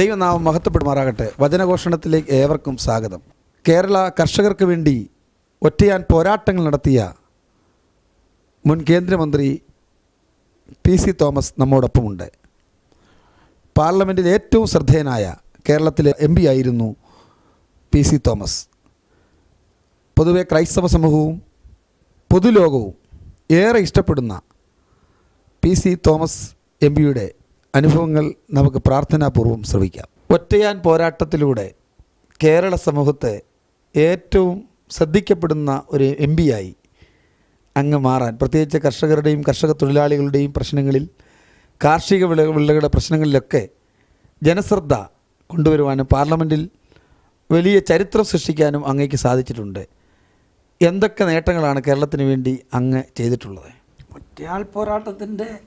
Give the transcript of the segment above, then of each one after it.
ദൈവനാമം മഹത്വപ്പെടുമാറാകട്ടെ. വചനഘോഷണത്തിലേക്ക് ഏവർക്കും സ്വാഗതം. കേരള കർഷകർക്ക് വേണ്ടി ഒറ്റയാൻ പോരാട്ടങ്ങൾ നടത്തിയ മുൻ കേന്ദ്രമന്ത്രി പി സി തോമസ് നമ്മോടൊപ്പമുണ്ട്. പാർലമെന്റിൽ ഏറ്റവും ശ്രദ്ധേയനായ കേരളത്തിലെ എം പി ആയിരുന്നു പി സി തോമസ്. പൊതുവെ ക്രൈസ്തവ സമൂഹവും പൊതുലോകവും ഏറെ ഇഷ്ടപ്പെടുന്ന പി സി തോമസ് എം പിയുടെ അനുഭവങ്ങൾ നമുക്ക് പ്രാർത്ഥനാപൂർവം ശ്രവിക്കാം. ഒറ്റയാൻ പോരാട്ടത്തിലൂടെ കേരള സമൂഹത്തെ ഏറ്റവും ശ്രദ്ധിക്കപ്പെടുന്ന ഒരു എം ആയി അങ്ങ് മാറാൻ പ്രത്യേകിച്ച് കർഷകരുടെയും കർഷക തൊഴിലാളികളുടെയും പ്രശ്നങ്ങളിൽ കാർഷിക വിള വിളകളുടെ പ്രശ്നങ്ങളിലൊക്കെ ജനശ്രദ്ധ കൊണ്ടുവരുവാനും പാർലമെന്റിൽ വലിയ ചരിത്രം സൃഷ്ടിക്കാനും അങ്ങേക്ക് സാധിച്ചിട്ടുണ്ട്. എന്തൊക്കെ നേട്ടങ്ങളാണ് കേരളത്തിന് വേണ്ടി അങ്ങ് ചെയ്തിട്ടുള്ളത്? ഒറ്റയാൾ പോരാട്ടത്തിന്റെ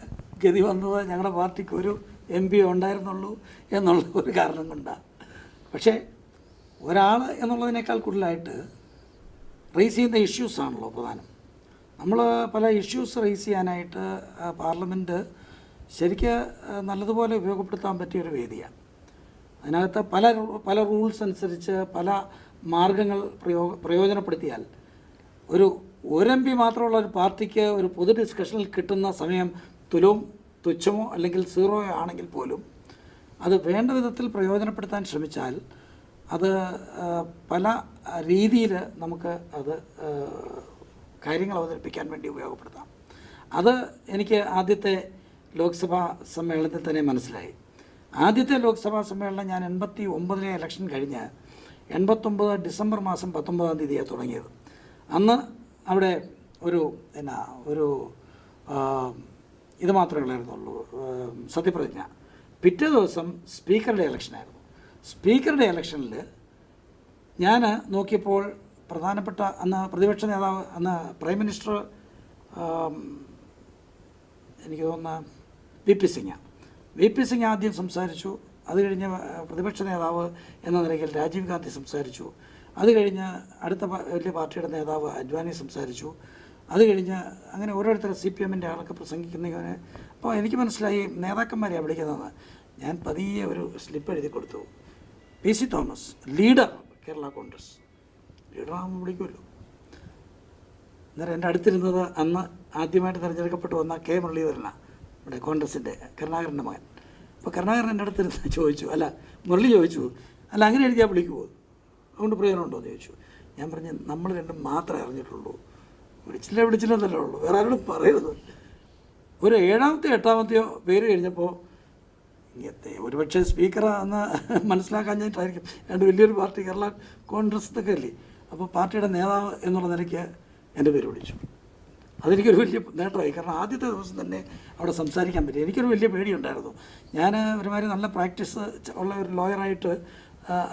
ഗതി വന്നത് ഞങ്ങളുടെ പാർട്ടിക്ക് ഒരു എം പി ഉണ്ടായിരുന്നുള്ളൂ എന്നുള്ള ഒരു കാരണം കൊണ്ടാണ് പക്ഷേ ഒരാൾ എന്നുള്ളതിനേക്കാൾ കൂടുതലായിട്ട് റേസ് ചെയ്യുന്ന ഇഷ്യൂസ് ആണല്ലോ പ്രധാനം. നമ്മൾ പല ഇഷ്യൂസ് റേസ് ചെയ്യാനായിട്ട് പാർലമെന്റ് ശരിക്ക് നല്ലതുപോലെ ഉപയോഗപ്പെടുത്താൻ പറ്റിയൊരു വേദിയാണ് അതിനകത്ത് പല പല റൂൾസ് അനുസരിച്ച് പല മാർഗങ്ങൾ പ്രയോ പ്രയോജനപ്പെടുത്തിയാൽ ഒരു ഒരു എം പി മാത്രമുള്ള ഒരു പാർട്ടിക്ക് ഒരു പൊതു ഡിസ്കഷനിൽ കിട്ടുന്ന സമയം തുലവും തുച്ഛമോ അല്ലെങ്കിൽ സീറോയോ ആണെങ്കിൽ പോലും അത് വേണ്ട വിധത്തിൽ പ്രയോജനപ്പെടുത്താൻ ശ്രമിച്ചാൽ അത് പല രീതിയിൽ നമുക്ക് അത് കാര്യങ്ങൾ അവതരിപ്പിക്കാൻ വേണ്ടി ഉപയോഗപ്പെടുത്താം. അത് എനിക്ക് ആദ്യത്തെ ലോക്സഭാ സമ്മേളനത്തിൽ തന്നെ മനസ്സിലായി. ആദ്യത്തെ ലോക്സഭാ സമ്മേളനം ഞാൻ എൺപത്തി ഒമ്പതിലെ ഇലക്ഷൻ കഴിഞ്ഞ് എൺപത്തൊമ്പത് ഡിസംബർ മാസം പത്തൊമ്പതാം തീയതിയാണ് തുടങ്ങിയത്. അന്ന് അവിടെ ഒരു എന്നാ ഒരു ഇത് മാത്രമേ ഉള്ളായിരുന്നുള്ളൂ. സത്യപ്രതിജ്ഞ. പിറ്റേ ദിവസം സ്പീക്കറുടെ ഇലക്ഷനായിരുന്നു. സ്പീക്കറുടെ ഇലക്ഷനിൽ ഞാൻ നോക്കിയപ്പോൾ പ്രധാനപ്പെട്ട അന്ന് പ്രതിപക്ഷ നേതാവ് അന്ന് പ്രൈം മിനിസ്റ്റർ എനിക്ക് തോന്നുന്ന V P Singh. V P Singh ആദ്യം സംസാരിച്ചു. അത് കഴിഞ്ഞ് പ്രതിപക്ഷ നേതാവ് എന്ന നിലയിൽ രാജീവ് ഗാന്ധി സംസാരിച്ചു. അത് കഴിഞ്ഞ് അടുത്ത വലിയ പാർട്ടിയുടെ നേതാവ് അദ്വാനി സംസാരിച്ചു. അത് കഴിഞ്ഞ് അങ്ങനെ ഓരോരുത്തർ സി പി എമ്മിന്റെ ആളൊക്കെ പ്രസംഗിക്കുന്നവന് അപ്പോൾ എനിക്ക് മനസ്സിലായി നേതാക്കന്മാരെയാണ് വിളിക്കുന്നതെന്ന് ഞാൻ പതിയെ ഒരു സ്ലിപ്പ് എഴുതി കൊടുത്തു. P C Thomas leader Kerala Congress. ലീഡറാകുമ്പോൾ വിളിക്കുമല്ലോ. അന്നേരം എന്റെ അടുത്തിരുന്നത് അന്ന് ആദ്യമായിട്ട് തിരഞ്ഞെടുക്കപ്പെട്ടു വന്ന കെ മുരളീധരനാണ് ഇവിടെ കോൺഗ്രസിന്റെ കരുണാകരന്റെ മകൻ. അപ്പോൾ കരുണാകരൻ എന്റെ അടുത്തിരുന്ന് ചോദിച്ചു അല്ല മുരളി ചോദിച്ചു അല്ല അങ്ങനെ എഴുതിയാൽ വിളിക്കുമോ? അതുകൊണ്ട് പ്രയോജനമുണ്ടോ? എന്ന് ചോദിച്ചു. ഞാൻ പറഞ്ഞു നമ്മൾ രണ്ടും മാത്രമേ അറിഞ്ഞിട്ടുള്ളൂ. വിളിച്ചില്ല വിളിച്ചില്ലെന്നല്ലേ ഉള്ളൂ. വേറെ ആരോടും പറയരുത്. ഒരു ഏഴാമത്തെ എട്ടാമത്തെയോ പേര് കഴിഞ്ഞപ്പോൾ ഇങ്ങനത്തെ ഒരുപക്ഷെ സ്പീക്കറാന്ന് മനസ്സിലാക്കാൻ ഞാനായിരിക്കും രണ്ട് വലിയൊരു പാർട്ടി കേരള കോൺഗ്രസ് എന്നൊക്കെ അല്ലേ? അപ്പോൾ പാർട്ടിയുടെ നേതാവ് എന്നുള്ള നിലയ്ക്ക് എന്റെ പേര് വിളിച്ചു. അതെനിക്കൊരു വലിയ നേട്ടമായി. കാരണം ആദ്യത്തെ ദിവസം തന്നെ അവിടെ സംസാരിക്കാൻ പറ്റി. എനിക്കൊരു വലിയ പേടിയുണ്ടായിരുന്നു. ഞാൻ ഒരുമാതിരി നല്ല പ്രാക്ടീസ് ഉള്ള ഒരു ലോയറായിട്ട്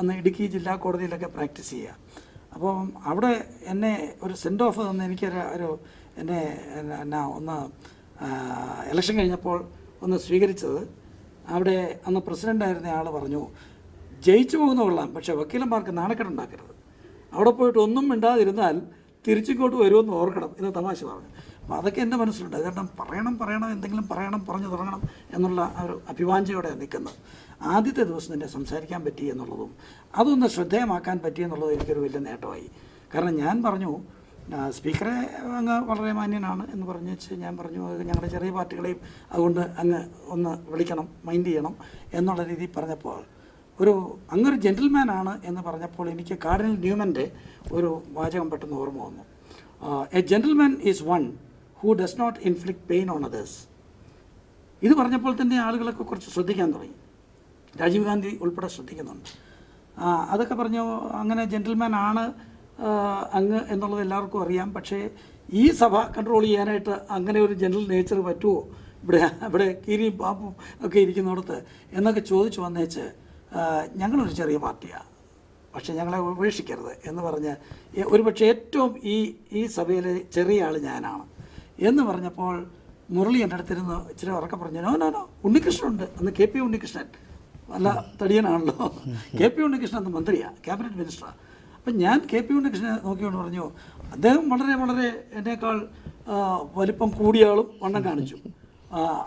അന്ന് ഇടുക്കി ജില്ലാ കോടതിയിലൊക്കെ പ്രാക്ടീസ് ചെയ്യുക അപ്പം അവിടെ എന്നെ ഒരു സെൻഡ് ഓഫ് തന്ന എനിക്കൊരു ഒരു എന്നെ എന്നാ ഒന്ന് ഇലക്ഷൻ കഴിഞ്ഞപ്പോൾ ഒന്ന് സ്വീകരിച്ചത്. അവിടെ അന്ന് പ്രസിഡന്റായിരുന്ന ആൾ പറഞ്ഞു ജയിച്ചു പോകുന്ന കൊള്ളാം പക്ഷേ വക്കീലന്മാർക്ക് നാണക്കെട്ടുണ്ടാക്കരുത് അവിടെ പോയിട്ട് ഒന്നും മിണ്ടാതിരുന്നാൽ തിരിച്ചിങ്ങോട്ട് വരുമെന്ന് ഓർക്കണം എന്ന് തമാശ പറഞ്ഞു. അപ്പോൾ അതൊക്കെ എന്റെ മനസ്സിലുണ്ട്. അതുകാരണം പറയണം പറയണം എന്തെങ്കിലും പറയണം പറഞ്ഞു തുടങ്ങണം എന്നുള്ള ഒരു അഭിവാഞ്ചയോടെ നിൽക്കുന്നത്. ആദ്യത്തെ ദിവസം തന്നെ സംസാരിക്കാൻ പറ്റി എന്നുള്ളതും അതൊന്ന് ശ്രദ്ധേയമാക്കാൻ പറ്റി എന്നുള്ളതും എനിക്കൊരു വലിയ നേട്ടമായി. കാരണം ഞാൻ പറഞ്ഞു സ്പീക്കറെ അങ്ങ് വളരെ മാന്യനാണ് എന്ന് പറഞ്ഞു വെച്ച് ഞാൻ പറഞ്ഞു ഞങ്ങളുടെ ചെറിയ പാർട്ടികളെയും അതുകൊണ്ട് അങ്ങ് ഒന്ന് വിളിക്കണം മൈൻഡ് ചെയ്യണം എന്നുള്ള രീതിയിൽ പറഞ്ഞപ്പോൾ ഒരു അങ്ങൊരു ജെന്റിൽമാനാണ് എന്ന് പറഞ്ഞപ്പോൾ എനിക്ക് കാർഡിനൽ ന്യൂമന്റെ ഒരു വാചകം പെട്ടെന്ന് ഓർമ്മ വന്നു. A gentleman is one who does not inflict pain on others. ഇത് പറഞ്ഞപ്പോൾ തന്നെ ആളുകളൊക്കെ കുറച്ച് ശ്രദ്ധിക്കാൻ തുടങ്ങി. രാജീവ് ഗാന്ധി ഉൾപ്പെടെ ശ്രദ്ധിക്കുന്നുണ്ട്. അതൊക്കെ പറഞ്ഞു അങ്ങനെ ജെന്റിൽമാൻ ആണ് അങ്ങ് എന്നുള്ളത് എല്ലാവർക്കും അറിയാം. പക്ഷേ ഈ സഭ കൺട്രോൾ ചെയ്യാനായിട്ട് അങ്ങനെ ഒരു ജനറൽ നേച്ചർ പറ്റുമോ ഇവിടെ ഇവിടെ കീരിയും പാപ്പും ഒക്കെ ഇരിക്കുന്നിടത്ത് എന്നൊക്കെ ചോദിച്ചു വന്നേച്ച് ഞങ്ങളൊരു ചെറിയ പാർട്ടിയാണ് പക്ഷേ ഞങ്ങളെ ഉപേക്ഷിക്കരുത് എന്ന് പറഞ്ഞ് ഒരു ഒരുപക്ഷെ ഏറ്റവും ഈ ഈ സഭയിലെ ചെറിയ ആൾ ഞാനാണ്. എന്ന് പറഞ്ഞപ്പോൾ മുരളി എന്റെ അടുത്തിരുന്ന് ഇച്ചിരി ഉറക്കെ പറഞ്ഞു നോ നോ നോ ഉണ്ണികൃഷ്ണനുണ്ട്. അന്ന് കെ പി ഉണ്ണികൃഷ്ണൻ. നല്ല തടിയനാണല്ലോ. കെ പി ഉണ്ണികൃഷ്ണൻ അന്ന് മന്ത്രിയാണ് ക്യാബിനറ്റ് മിനിസ്റ്ററാണ് അപ്പം ഞാൻ കെ പി ഉണ്ണികൃഷ്ണനെ നോക്കിക്കൊണ്ട് പറഞ്ഞു അദ്ദേഹം വളരെ വളരെ എന്നേക്കാൾ വലിപ്പം കൂടിയ ആളും വണ്ണം കാണിച്ചു.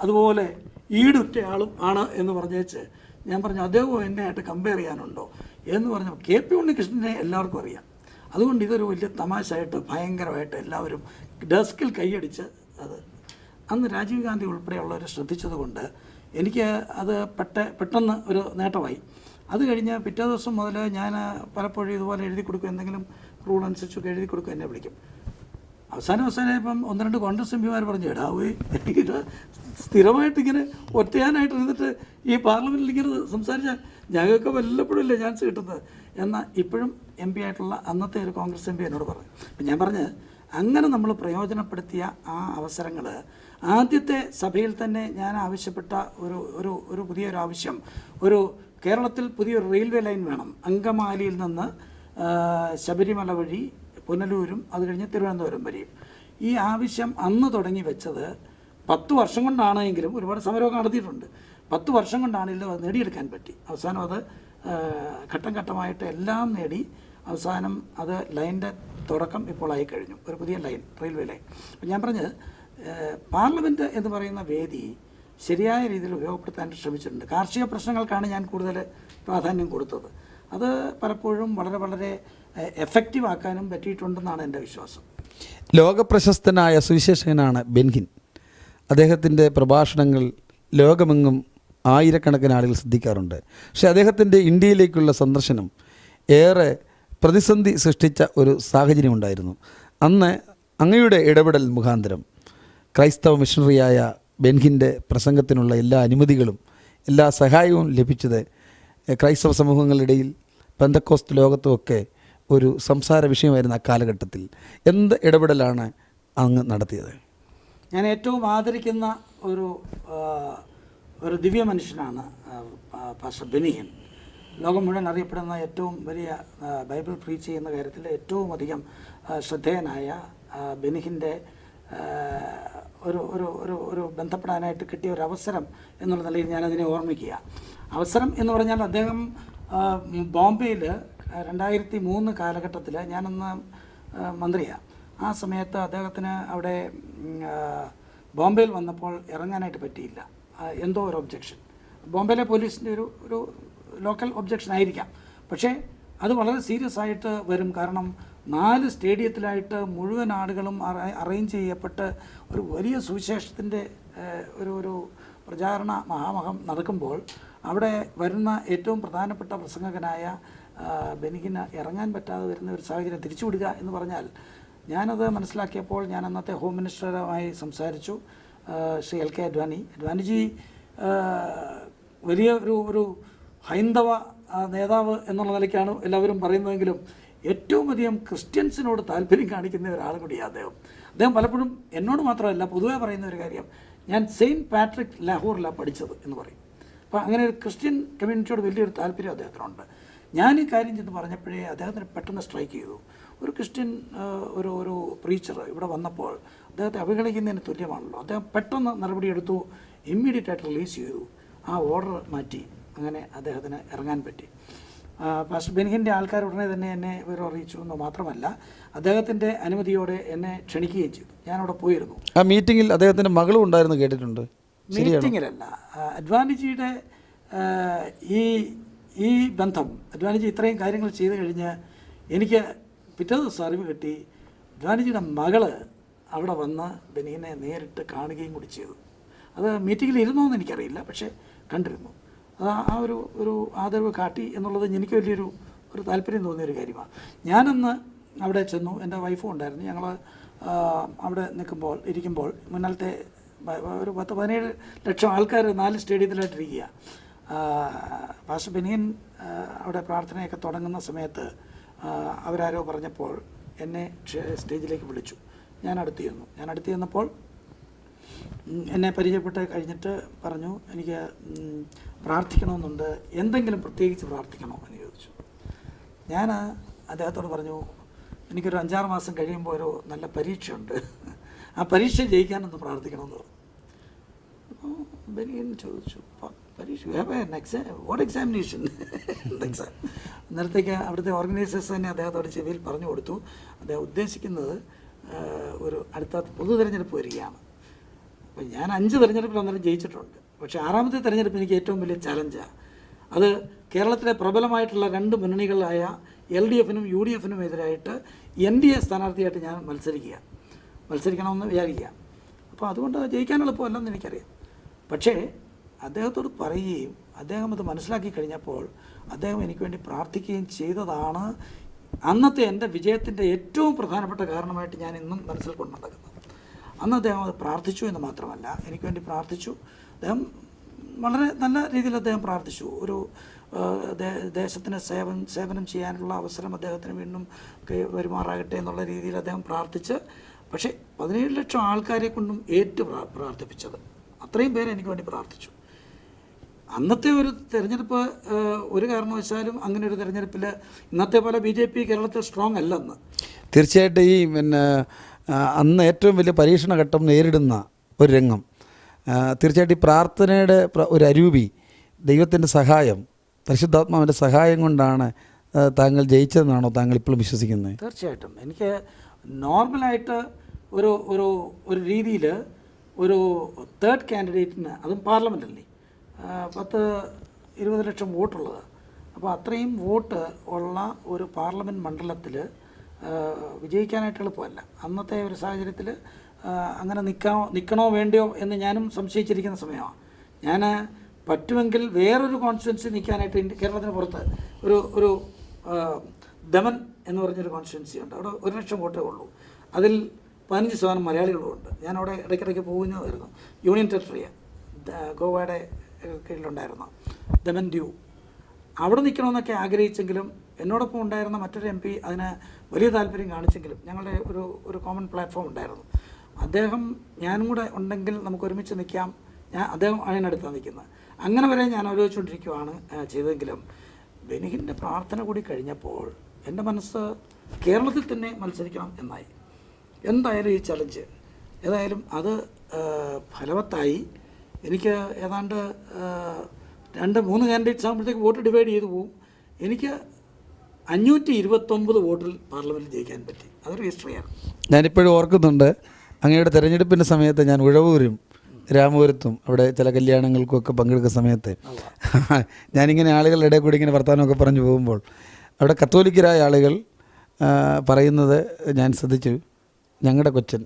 അതുപോലെ ഈടുറ്റ ആളും ആണ് എന്ന് പറഞ്ഞേച്ച് ഞാൻ പറഞ്ഞു അദ്ദേഹവും എന്നെയായിട്ട് കമ്പയർ ചെയ്യാനുണ്ടോ? എന്ന് പറഞ്ഞു കെ പി ഉണ്ണികൃഷ്ണനെ എല്ലാവർക്കും അറിയാം. അതുകൊണ്ട് ഇതൊരു വലിയ തമാശയായിട്ട് ഭയങ്കരമായിട്ട് എല്ലാവരും ഡെസ്കിൽ കൈയടിച്ച് അത്. അന്ന് രാജീവ് ഗാന്ധി ഉൾപ്പെടെയുള്ളവർ ശ്രദ്ധിച്ചതുകൊണ്ട് എനിക്ക് അത് പെട്ട പെട്ടെന്ന് ഒരു നേട്ടമായി. അത് കഴിഞ്ഞ് പിറ്റേ ദിവസം മുതൽ ഞാൻ പലപ്പോഴും ഇതുപോലെ എഴുതി കൊടുക്കും. എന്തെങ്കിലും റൂൾ അനുസരിച്ചൊക്കെ എഴുതി കൊടുക്കും എന്നെ വിളിക്കും. അവസാനം അവസാനം ഇപ്പം ഒന്ന് രണ്ട് കോൺഗ്രസ് എം പിമാർ പറഞ്ഞു എടാവേ ഇത് സ്ഥിരമായിട്ട് ഇങ്ങനെ ഒറ്റയാനായിട്ട് ഇരുന്നിട്ട് ഈ പാർലമെന്റിൽ ഇങ്ങനെ സംസാരിച്ചാൽ ഞങ്ങൾക്ക് വല്ലപ്പോഴും ഇല്ല ചാൻസ് കിട്ടുന്നത്? എന്നാൽ ഇപ്പോഴും എം പി ആയിട്ടുള്ള അന്നത്തെ ഒരു കോൺഗ്രസ് എം പി എന്നോട് പറഞ്ഞു. ഞാൻ പറഞ്ഞ് അങ്ങനെ നമ്മൾ പ്രയോജനപ്പെടുത്തിയ ആ അവസരങ്ങൾ ആദ്യത്തെ സഭയിൽ തന്നെ ഞാൻ ആവശ്യപ്പെട്ട ഒരു ഒരു ഒരു പുതിയൊരു ആവശ്യം. ഒരു കേരളത്തിൽ പുതിയൊരു റെയിൽവേ ലൈൻ വേണം. അങ്കമാലിയിൽ നിന്ന് ശബരിമല വഴി പുനലൂരും അത് കഴിഞ്ഞ് തിരുവനന്തപുരം വരെയും ഈ ആവശ്യം അന്ന് തുടങ്ങി വെച്ചത് പത്ത് വർഷം കൊണ്ടാണെങ്കിലും ഒരുപാട് സമരമൊക്കെ നടത്തിയിട്ടുണ്ട്. പത്ത് വർഷം കൊണ്ടാണെങ്കിലും അത് നേടിയെടുക്കാൻ പറ്റി. അവസാനം അത് ഘട്ടം ഘട്ടമായിട്ട് എല്ലാം നേടി അവസാനം അത് ലൈന്റെ തുടക്കം ഇപ്പോൾ ആയിക്കഴിഞ്ഞു ഒരു പുതിയ ലൈൻ റെയിൽവേ ലൈൻ. ഞാൻ പറഞ്ഞത് പാർലമെന്റ് എന്ന് പറയുന്ന വേദി ശരിയായ രീതിയിൽ ഉപയോഗപ്പെടുത്താൻ ശ്രമിച്ചിട്ടുണ്ട്. കാർഷിക പ്രശ്നങ്ങൾക്കാണ് ഞാൻ കൂടുതൽ പ്രാധാന്യം കൊടുത്തത്. അത് പലപ്പോഴും വളരെ വളരെ എഫക്റ്റീവ് ആക്കാനും പറ്റിയിട്ടുണ്ടെന്നാണ് എന്റെ വിശ്വാസം. ലോകപ്രശസ്തനായ സുവിശേഷകനാണ് ബെൻഹിൻ. അദ്ദേഹത്തിന്റെ പ്രഭാഷണങ്ങൾ ലോകമെങ്ങും ആയിരക്കണക്കിന് ആളുകൾ ശ്രദ്ധിക്കാറുണ്ട്. പക്ഷേ അദ്ദേഹത്തിന്റെ ഇന്ത്യയിലേക്കുള്ള സന്ദർശനം ഏറെ പ്രതിസന്ധി സൃഷ്ടിച്ച ഒരു സാഹചര്യം ഉണ്ടായിരുന്നു. അന്ന് അങ്ങയുടെ ഇടപെടൽ മുഖാന്തരം ക്രൈസ്തവ മിഷണറിയായ ബെൻഹിന്റെ പ്രസംഗത്തിനുള്ള എല്ലാ അനുമതികളും എല്ലാ സഹായവും ലഭിച്ചത് ക്രൈസ്തവ സമൂഹങ്ങളിടയിൽ പെന്തക്കോസ്ത് ലോകത്തുമൊക്കെ ഒരു സംസാര വിഷയമായിരുന്നു ആ കാലഘട്ടത്തിൽ. എന്ത് ഇടപെടലാണ് അങ്ങ് നടത്തിയത്? ഞാൻ ഏറ്റവും ആദരിക്കുന്ന ഒരു ഒരു ദിവ്യ മനുഷ്യനാണ് പാസ്റ്റർ ബെനിഹിൻ. ലോകം മുഴുവൻ അറിയപ്പെടുന്ന ഏറ്റവും വലിയ ബൈബിൾ പ്രീച്ച് ചെയ്യുന്ന കാര്യത്തിൽ ഏറ്റവും അധികം ശ്രദ്ധേയനായ ബെനിഹിന്റെ ഒരു ഒരു ഒരു ഒരു ബന്ധപ്പെടാനായിട്ട് കിട്ടിയ ഒരു അവസരം എന്നുള്ള നിലയിൽ ഞാനതിനെ ഓർമ്മിക്കുക. അവസരം എന്ന് പറഞ്ഞാൽ അദ്ദേഹം ബോംബെയിൽ രണ്ടായിരത്തി മൂന്ന് കാലഘട്ടത്തിൽ ഞാനന്ന് മന്ത്രിയാണ് ആ സമയത്ത് അദ്ദേഹത്തിന് അവിടെ ബോംബെയിൽ വന്നപ്പോൾ ഇറങ്ങാനായിട്ട് പറ്റിയില്ല. എന്തോ ഒരു ഒബ്ജക്ഷൻ. ബോംബെയിലെ പോലീസിന്റെ ഒരു ഒരു ലോക്കൽ ഒബ്ജക്ഷൻ ആയിരിക്കാം. പക്ഷേ അത് വളരെ സീരിയസ് ആയിട്ട് വരും. കാരണം നാല് സ്റ്റേഡിയത്തിലായിട്ട് മുഴുവൻ ആളുകളും അറേഞ്ച് ചെയ്യപ്പെട്ട് ഒരു വലിയ സുവിശേഷത്തിന്റെ ഒരു ഒരു പ്രചാരണ മഹാമഹം നടക്കുമ്പോൾ അവിടെ വരുന്ന ഏറ്റവും പ്രധാനപ്പെട്ട പ്രസംഗകനായ ബെനിഗിന് ഇറങ്ങാൻ പറ്റാതെ വരുന്ന ഒരു സാഹചര്യം തിരിച്ചുവിടുക എന്ന് പറഞ്ഞാൽ ഞാനത് മനസ്സിലാക്കിയപ്പോൾ ഞാൻ അന്നത്തെ ഹോം മിനിസ്റ്ററുമായി സംസാരിച്ചു ശ്രീ എൽ കെ അഡ്വാനി അഡ്വാനിജി വലിയ ഒരു ഒരു ഹൈന്ദവ നേതാവ് എന്നുള്ള നിലയ്ക്കാണ് എല്ലാവരും പറയുന്നതെങ്കിലും ഏറ്റവും അധികം ക്രിസ്ത്യൻസിനോട് താല്പര്യം കാണിക്കുന്ന ഒരാൾ കൂടിയാണ് അദ്ദേഹം. അദ്ദേഹം പലപ്പോഴും എന്നോട് മാത്രമല്ല പൊതുവേ പറയുന്ന ഒരു കാര്യം ഞാൻ സെയിന്റ് പാട്രിക് ലാഹോറിലാണ് പഠിച്ചത് എന്ന് പറയും. അപ്പോൾ അങ്ങനെ ഒരു ക്രിസ്ത്യൻ കമ്മ്യൂണിറ്റിയോട് വലിയൊരു താല്പര്യം അദ്ദേഹത്തിനുണ്ട്. ഞാൻ ഈ കാര്യം ചെന്ന് പറഞ്ഞപ്പോഴേ അദ്ദേഹത്തിന് പെട്ടെന്ന് സ്ട്രൈക്ക് ചെയ്തു. ഒരു ക്രിസ്ത്യൻ ഒരു ഒരു പ്രീച്ചർ ഇവിടെ വന്നപ്പോൾ അദ്ദേഹത്തെ അവഗണിക്കുന്നതിന് തുല്യമാണല്ലോ. അദ്ദേഹം പെട്ടെന്ന് നടപടി എടുത്തു ഇമ്മീഡിയറ്റ് ആയിട്ട് റിലീസ് ചെയ്തു. ആ ഓർഡർ മാറ്റി അങ്ങനെ അദ്ദേഹത്തിന് ഇറങ്ങാൻ പറ്റി. പാസ്റ്റർ ബെൻഹിന്റെ ആൾക്കാർ ഉടനെ തന്നെ എന്നെ വിവരം അറിയിച്ചു എന്ന് മാത്രമല്ല അദ്ദേഹത്തിന്റെ അനുമതിയോടെ എന്നെ ക്ഷണിക്കുകയും ചെയ്തു. ഞാനവിടെ പോയിരുന്നു. ആ മീറ്റിംഗിൽ അദ്ദേഹത്തിന്റെ മകളും ഉണ്ടായിരുന്നു കേട്ടിട്ടുണ്ട്. മീറ്റിങ്ങിലല്ല അഡ്വാനിജിയുടെ ഈ ഈ ബന്ധം അഡ്വാനിജി ഇത്രയും കാര്യങ്ങൾ ചെയ്തു കഴിഞ്ഞ് എനിക്ക് പിറ്റേ ദിവസം അറിവ് കിട്ടി അഡ്വാനിജിയുടെ മകൾ അവിടെ വന്ന് ബെനീനെ നേരിട്ട് കാണുകയും കൂടി ചെയ്തു. അത് മീറ്റിങ്ങിൽ ഇരുന്നോ എന്ന് എനിക്കറിയില്ല പക്ഷേ കണ്ടിരുന്നു. ആ- ഒരു ഒരു ആദരവ് കാട്ടി എന്നുള്ളത് എനിക്ക് വലിയൊരു ഒരു താല്പര്യം തോന്നിയൊരു കാര്യമാണ്. ഞാനന്ന് അവിടെ ചെന്നു. എന്റെ വൈഫും ഉണ്ടായിരുന്നു. ഞങ്ങൾ അവിടെ നിൽക്കുമ്പോൾ ഇരിക്കുമ്പോൾ മുന്നാലത്തെ ഒരു പത്ത് പതിനേഴ് ലക്ഷം ആൾക്കാർ നാല് സ്റ്റേഡിയത്തിലായിട്ടിരിക്കുക. പാസ്റ്റർ ബെനിയൻ അവിടെ പ്രാർത്ഥനയൊക്കെ തുടങ്ങുന്ന സമയത്ത് അവരാരോ പറഞ്ഞപ്പോൾ എന്നെ സ്റ്റേജിലേക്ക് വിളിച്ചു. ഞാൻ അടുത്ത് ചെന്നു. ഞാൻ അടുത്ത് ചെന്നപ്പോൾ എന്നെ പരിചയപ്പെട്ട് കഴിഞ്ഞിട്ട് പറഞ്ഞു എനിക്ക് പ്രാർത്ഥിക്കണമെന്നുണ്ട്. എന്തെങ്കിലും പ്രത്യേകിച്ച് പ്രാർത്ഥിക്കണോ? എന്ന് ചോദിച്ചു. ഞാൻ അദ്ദേഹത്തോട് പറഞ്ഞു എനിക്കൊരു അഞ്ചാറ് മാസം കഴിയുമ്പോൾ ഒരു നല്ല പരീക്ഷയുണ്ട്. ആ പരീക്ഷ ജയിക്കാനൊന്ന് പ്രാർത്ഥിക്കണമെന്ന് പറഞ്ഞു. ബനിയൻ ചോദിച്ചു "പ- പരീക്ഷ എക്സാം വാട്ട് എക്സാമിനേഷൻ എക്സാം അന്നേരത്തേക്ക് അവിടുത്തെ ഓർഗനൈസേഴ്സ് തന്നെ അദ്ദേഹത്തോട് ചെവിയിൽ പറഞ്ഞു കൊടുത്തു. അദ്ദേഹം ഉദ്ദേശിക്കുന്നത് ഒരു അടുത്ത പൊതു തിരഞ്ഞെടുപ്പ് വരികയാണ്. ഞാൻ അഞ്ച് തിരഞ്ഞെടുപ്പിൽ അന്നേരം ജയിച്ചിട്ടുണ്ട്. പക്ഷേ ആറാമത്തെ തിരഞ്ഞെടുപ്പ് എനിക്ക് ഏറ്റവും വലിയ ചലഞ്ചാണ് അത് കേരളത്തിലെ പ്രബലമായിട്ടുള്ള രണ്ട് മുന്നണികളായ എൽ ഡി എഫിനും യു ഡി എഫിനും എതിരായിട്ട് എൻ ഡി എ സ്ഥാനാർത്ഥിയായിട്ട് ഞാൻ മത്സരിക്കുക. മത്സരിക്കണമെന്ന് വിചാരിക്കുക. അപ്പോൾ അതുകൊണ്ട് ജയിക്കാൻ എളുപ്പമല്ലെന്ന് എനിക്കറിയാം. പക്ഷേ അദ്ദേഹത്തോട് പറയുകയും അദ്ദേഹം അത് മനസ്സിലാക്കി കഴിഞ്ഞപ്പോൾ അദ്ദേഹം എനിക്ക് വേണ്ടി പ്രാർത്ഥിക്കുകയും ചെയ്തതാണ് അന്നത്തെ എന്റെ വിജയത്തിന്റെ ഏറ്റവും പ്രധാനപ്പെട്ട കാരണമായിട്ട് ഞാൻ ഇന്നും മനസ്സിൽ കൊണ്ടു നടക്കുന്നത്. അന്ന് അദ്ദേഹം അത് പ്രാർത്ഥിച്ചു എന്ന് മാത്രമല്ല എനിക്ക് വേണ്ടി പ്രാർത്ഥിച്ചു. അദ്ദേഹം വളരെ നല്ല രീതിയിൽ അദ്ദേഹം പ്രാർത്ഥിച്ചു. ഒരു ദേശത്തിന് സേവനം സേവനം ചെയ്യാനുള്ള അവസരം അദ്ദേഹത്തിന് വീണ്ടും വരുമാറാകട്ടെ എന്നുള്ള രീതിയിൽ അദ്ദേഹം പ്രാർത്ഥിച്ച് പക്ഷേ പതിനേഴ് ലക്ഷം ആൾക്കാരെ കൊണ്ടും ഏറ്റു പ്രാർത്ഥിപ്പിച്ചത്. അത്രയും പേര് എനിക്ക് വേണ്ടി പ്രാർത്ഥിച്ചു. അന്നത്തെ ഒരു തെരഞ്ഞെടുപ്പ് ഒരു കാരണവശാലും അങ്ങനെ ഒരു തെരഞ്ഞെടുപ്പിൽ ഇന്നത്തെ പോലെ ബി ജെ പി കേരളത്തിൽ സ്ട്രോങ് അല്ലെന്ന്. തീർച്ചയായിട്ടും ഈ പിന്നെ അന്ന് ഏറ്റവും വലിയ പരീക്ഷണഘട്ടം നേരിടുന്ന ഒരു രംഗം. തീർച്ചയായിട്ടും ഈ പ്രാർത്ഥനയുടെ ഒരു അരൂപി ദൈവത്തിന്റെ സഹായം പരിശുദ്ധാത്മാവിന്റെ സഹായം കൊണ്ടാണ് താങ്കൾ ജയിച്ചതെന്നാണോ താങ്കൾ ഇപ്പോഴും വിശ്വസിക്കുന്നത്? തീർച്ചയായിട്ടും. എനിക്ക് നോർമലായിട്ട് ഒരു ഒരു ഒരു രീതിയിൽ ഒരു തേർഡ് കാൻഡിഡേറ്റിന് അതും പാർലമെന്റല്ലേ പത്ത് ഇരുപത് ലക്ഷം വോട്ടുള്ളത്. അപ്പോൾ അത്രയും വോട്ട് ഉള്ള ഒരു പാർലമെന്റ് മണ്ഡലത്തിൽ വിജയിക്കാനായിട്ട് എളുപ്പമല്ല അന്നത്തെ ഒരു സാഹചര്യത്തിൽ അങ്ങനെ നിൽക്കാമോ നിൽക്കണോ വേണ്ടയോ എന്ന് ഞാനും സംശയിച്ചിരിക്കുന്ന സമയമാണ്. ഞാൻ പറ്റുമെങ്കിൽ വേറൊരു കോൺസ്റ്റിറ്റ്യൻസി നിൽക്കാനായിട്ട് കേരളത്തിന് പുറത്ത് ഒരു ഒരു ദമൻ എന്ന് പറഞ്ഞൊരു കോൺസ്റ്റിറ്റ്യൻസി ഉണ്ട്. അവിടെ ഒരു ലക്ഷം വോട്ടേ ഉള്ളൂ. അതിൽ പതിനഞ്ച് ശതമാനം മലയാളികളുമുണ്ട് ഞാൻ അവിടെ ഇടയ്ക്കിടയ്ക്ക് പോകുന്നതായിരുന്നു യൂണിയൻ ടെറിട്ടറിയാണ് ഗോവയുടെ കീഴിലുണ്ടായിരുന്നു ദമൻ ഡ്യൂ അവിടെ നിൽക്കണമെന്നൊക്കെ ആഗ്രഹിച്ചെങ്കിലും എന്നോടൊപ്പം ഉണ്ടായിരുന്ന മറ്റൊരു എം പി അതിന് വലിയ താല്പര്യം കാണിച്ചെങ്കിലും ഞങ്ങളുടെ ഒരു ഒരു കോമൺ പ്ലാറ്റ്ഫോം ഉണ്ടായിരുന്നു. അദ്ദേഹം ഞാനും കൂടെ ഉണ്ടെങ്കിൽ നമുക്ക് ഒരുമിച്ച് നിൽക്കാം. ഞാൻ അദ്ദേഹം അതിനടുത്താണ് നിൽക്കുന്നത്. അങ്ങനെ വരെ ഞാൻ ആലോചിച്ചുകൊണ്ടിരിക്കുകയാണ് ചെയ്തെങ്കിലും ബെനിഹിന്റെ പ്രാർത്ഥന കൂടി കഴിഞ്ഞപ്പോൾ എന്റെ മനസ്സ് കേരളത്തിൽ തന്നെ മത്സരിക്കണം എന്നായി. എന്തായാലും ഈ ചലഞ്ച് ഏതായാലും അത് ഫലവത്തായി. എനിക്ക് ഏതാണ്ട് രണ്ട് മൂന്ന് കാൻഡിഡേറ്റ്സ് ആകുമ്പോഴത്തേക്ക് വോട്ട് ഡിവൈഡ് ചെയ്തു പോവും. എനിക്ക് അഞ്ഞൂറ്റി ഇരുപത്തൊമ്പത് വോട്ടിൽ പാർലമെന്റിൽ ജയിക്കാൻ പറ്റി. അതൊരു ഹിസ്റ്ററിയാണ് ഞാനിപ്പോഴും ഓർക്കുന്നുണ്ട്. അങ്ങയുടെ തെരഞ്ഞെടുപ്പിന്റെ സമയത്ത് ഞാൻ ഉഴവൂരും രാമപുരത്തും അവിടെ ചില കല്യാണങ്ങൾക്കും ഒക്കെ പങ്കെടുക്കുന്ന സമയത്ത് ഞാനിങ്ങനെ ആളുകളുടെ ഇടയിൽ കൂടി ഇങ്ങനെ വർത്തമാനമൊക്കെ പറഞ്ഞു പോകുമ്പോൾ അവിടെ കത്തോലിക്കരായ ആളുകൾ പറയുന്നത് ഞാൻ ശ്രദ്ധിച്ചു. ഞങ്ങളുടെ കൊച്ചൻ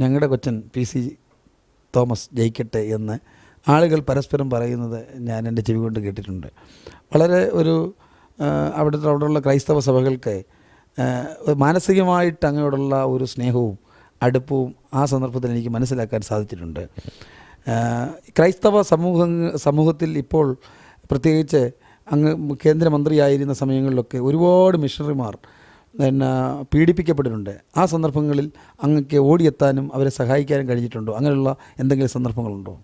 ഞങ്ങളുടെ കൊച്ചൻ പി സി തോമസ് ജയിക്കട്ടെ എന്ന് ആളുകൾ പരസ്പരം പറയുന്നത് ഞാൻ എന്റെ ചെവി കൊണ്ട് കേട്ടിട്ടുണ്ട്. വളരെ ഒരു അവിടുത്തെ അവിടെയുള്ള ക്രൈസ്തവ സഭകൾക്ക് മാനസികമായിട്ട് അങ്ങോട്ടുള്ള ഒരു സ്നേഹവും അടുപ്പവും ആ സന്ദർഭത്തിൽ എനിക്ക് മനസ്സിലാക്കാൻ സാധിച്ചിട്ടുണ്ട്. ക്രൈസ്തവ സമൂഹ സമൂഹത്തിൽ ഇപ്പോൾ പ്രത്യേകിച്ച് അങ്ങ് കേന്ദ്രമന്ത്രിയായിരുന്ന സമയങ്ങളിലൊക്കെ ഒരുപാട് മിഷണറിമാർ പിന്നെ പീഡിപ്പിക്കപ്പെട്ടിട്ടുണ്ട്. ആ സന്ദർഭങ്ങളിൽ അങ്ങക്ക് ഓടിയെത്താനും അവരെ സഹായിക്കാനും കഴിഞ്ഞിട്ടുണ്ടോ? അങ്ങനെയുള്ള എന്തെങ്കിലും സന്ദർഭങ്ങളുണ്ടോ?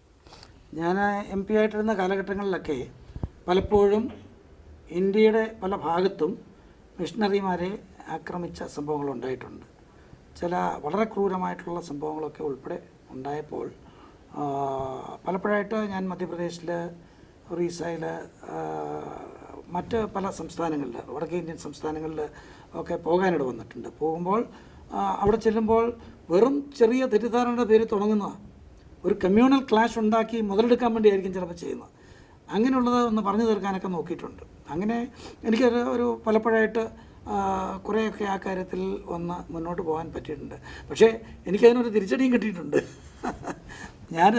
ഞാൻ എം പി ആയിട്ടിരുന്ന കാലഘട്ടങ്ങളിലൊക്കെ പലപ്പോഴും ഇന്ത്യയുടെ പല ഭാഗത്തും മിഷണറിമാരെ ആക്രമിച്ച സംഭവങ്ങൾ ഉണ്ടായിട്ടുണ്ട് ചില വളരെ ക്രൂരമായിട്ടുള്ള സംഭവങ്ങളൊക്കെ ഉൾപ്പെടെ ഉണ്ടായപ്പോൾ പലപ്പോഴായിട്ട് ഞാൻ മധ്യപ്രദേശിൽ ഒറീസയിൽ മറ്റ് പല സംസ്ഥാനങ്ങളിൽ വടക്കേ ഇന്ത്യൻ സംസ്ഥാനങ്ങളിൽ ഒക്കെ പോകാനിട വന്നിട്ടുണ്ട്. പോകുമ്പോൾ അവിടെ ചെല്ലുമ്പോൾ വെറും ചെറിയ തെറ്റിദ്ധാരണയുടെ പേര് തുടങ്ങുന്ന ഒരു കമ്മ്യൂണൽ ക്ലാഷ് ഉണ്ടാക്കി മുതലെടുക്കാൻ വേണ്ടിയായിരിക്കും ചിലപ്പോൾ ചെയ്യുന്നത്. അങ്ങനെയുള്ളത് ഒന്ന് പറഞ്ഞു തീർക്കാനൊക്കെ നോക്കിയിട്ടുണ്ട്. അങ്ങനെ എനിക്കൊരു ഒരു പലപ്പോഴായിട്ട് കുറേയൊക്കെ ആ കാര്യത്തിൽ ഒന്ന് മുന്നോട്ട് പോകാൻ പറ്റിയിട്ടുണ്ട്. പക്ഷേ എനിക്കതിനൊരു തിരിച്ചടിയും കിട്ടിയിട്ടുണ്ട്. ഞാൻ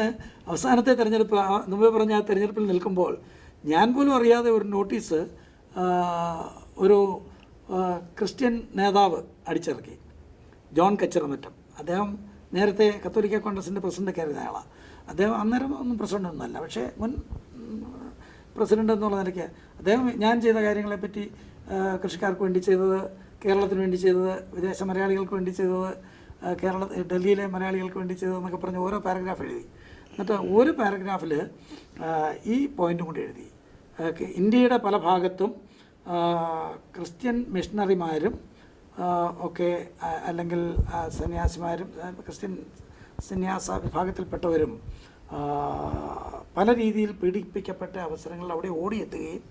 അവസാനത്തെ തിരഞ്ഞെടുപ്പ് മുമ്പേ പറഞ്ഞ ആ തിരഞ്ഞെടുപ്പിൽ നിൽക്കുമ്പോൾ ഞാൻ പോലും അറിയാതെ ഒരു നോട്ടീസ് ഒരു ക്രിസ്ത്യൻ നേതാവ് അടിച്ചിറക്കി. ജോൺ കച്ചിറമറ്റം. അദ്ദേഹം നേരത്തെ കത്തോലിക്ക കോൺഗ്രസിന്റെ പ്രസിഡന്റ് കയറിയ ആളാണ് അദ്ദേഹം അന്നേരം ഒന്നും പ്രസിഡന്റ് ഒന്നുമല്ല. പക്ഷേ മുൻ പ്രസിഡന്റ് എന്നുള്ള നിലയ്ക്ക് അദ്ദേഹം ഞാൻ ചെയ്ത കാര്യങ്ങളെപ്പറ്റി കൃഷിക്കാർക്ക് വേണ്ടി ചെയ്തത് കേരളത്തിന് വേണ്ടി ചെയ്തത് വിദേശ മലയാളികൾക്ക് വേണ്ടി ചെയ്തത് കേരള ഡൽഹിയിലെ മലയാളികൾക്ക് വേണ്ടി ചെയ്തതെന്നൊക്കെ പറഞ്ഞ് ഓരോ പാരഗ്രാഫ് എഴുതി. എന്നിട്ട് ഒരു പാരഗ്രാഫിൽ ഈ പോയിന്റും കൂടി എഴുതി. ഇന്ത്യയുടെ പല ഭാഗത്തും ക്രിസ്ത്യൻ മിഷണറിമാരും ഒക്കെ അല്ലെങ്കിൽ സന്യാസിമാരും ക്രിസ്ത്യൻ സന്യാസ വിഭാഗത്തിൽപ്പെട്ടവരും പല രീതിയിൽ പീഡിപ്പിക്കപ്പെട്ട അവസരങ്ങളിൽ അവിടെ ഓടിയെത്തുകയും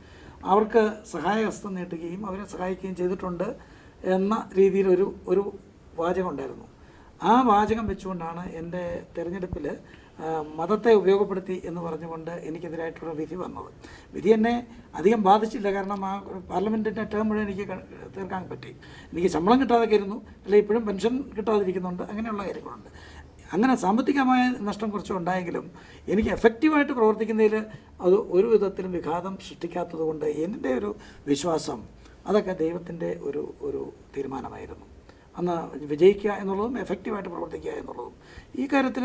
അവർക്ക് സഹായഹസ്തം നീട്ടുകയും അവരെ സഹായിക്കുകയും ചെയ്തിട്ടുണ്ട് എന്ന രീതിയിലൊരു ഒരു വാചകം ഉണ്ടായിരുന്നു ആ വാചകം വെച്ചുകൊണ്ടാണ് എന്റെ തിരഞ്ഞെടുപ്പിൽ മതത്തെ ഉപയോഗപ്പെടുത്തി എന്ന് പറഞ്ഞുകൊണ്ട് എനിക്കെതിരായിട്ടുള്ള വിധി വന്നത്. വിധി എന്നെ അധികം ബാധിച്ചില്ല കാരണം ആ പാർലമെന്റിന്റെ ടേം മുഴുവൻ എനിക്ക് തീർക്കാൻ പറ്റി. എനിക്ക് ശമ്പളം കിട്ടാതെ ഇരുന്നു. അല്ലെങ്കിൽ ഇപ്പോഴും പെൻഷൻ കിട്ടാതിരിക്കുന്നുണ്ട്. അങ്ങനെയുള്ള കാര്യങ്ങളുണ്ട്. അങ്ങനെ സാമ്പത്തികമായ നഷ്ടം കുറച്ച് ഉണ്ടായെങ്കിലും എനിക്ക് എഫക്റ്റീവായിട്ട് പ്രവർത്തിക്കുന്നതിൽ അത് ഒരു വിധത്തിലും വിഘാതം സൃഷ്ടിക്കാത്തത് കൊണ്ട് എന്റെ ഒരു വിശ്വാസം അതൊക്കെ ദൈവത്തിന്റെ ഒരു ഒരു തീരുമാനമായിരുന്നു. അന്ന് വിജയിക്കുക എന്നുള്ളതും എഫക്റ്റീവായിട്ട് പ്രവർത്തിക്കുക എന്നുള്ളതും. ഈ കാര്യത്തിൽ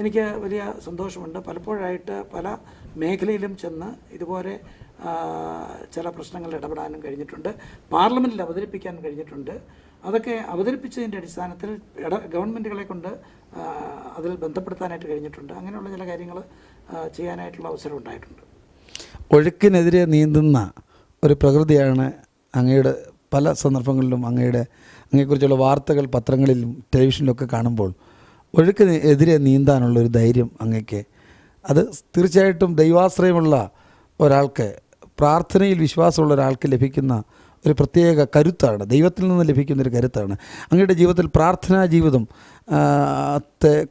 എനിക്ക് വലിയ സന്തോഷമുണ്ട്. പലപ്പോഴായിട്ട് പല മേഖലയിലും ചെന്ന് ഇതുപോലെ ചില പ്രശ്നങ്ങളിൽ ഇടപെടാനും കഴിഞ്ഞിട്ടുണ്ട്. പാർലമെന്റിൽ അവതരിപ്പിക്കാൻ കഴിഞ്ഞിട്ടുണ്ട്. അതൊക്കെ അവതരിപ്പിച്ചതിന്റെ അടിസ്ഥാനത്തിൽ ഇട ഗവൺമെന്റുകളെ കൊണ്ട് അതിൽ ബന്ധപ്പെടുത്താനായിട്ട് കഴിഞ്ഞിട്ടുണ്ട്. അങ്ങനെയുള്ള ചില കാര്യങ്ങൾ ചെയ്യാനായിട്ടുള്ള അവസരം ഉണ്ടായിട്ടുണ്ട്. ഒഴുക്കിനെതിരെ നീന്തുന്ന ഒരു പ്രകൃതിയാണ് അങ്ങയുടെ പല സന്ദർഭങ്ങളിലും അങ്ങയുടെ അങ്ങയെക്കുറിച്ചുള്ള വാർത്തകൾ പത്രങ്ങളിലും ടെലിവിഷനിലൊക്കെ കാണുമ്പോൾ ഒഴുക്കിന് എതിരെ നീന്താനുള്ള ഒരു ധൈര്യം അങ്ങയ്ക്ക്. അത് തീർച്ചയായിട്ടും ദൈവാശ്രയമുള്ള ഒരാൾക്ക് പ്രാർത്ഥനയിൽ വിശ്വാസമുള്ള ഒരാൾക്ക് ലഭിക്കുന്ന ഒരു പ്രത്യേക കരുത്താണ്. ദൈവത്തിൽ നിന്ന് ലഭിക്കുന്ന ഒരു കരുത്താണ്. അങ്ങയുടെ ജീവിതത്തിൽ പ്രാർത്ഥനാ ജീവിതം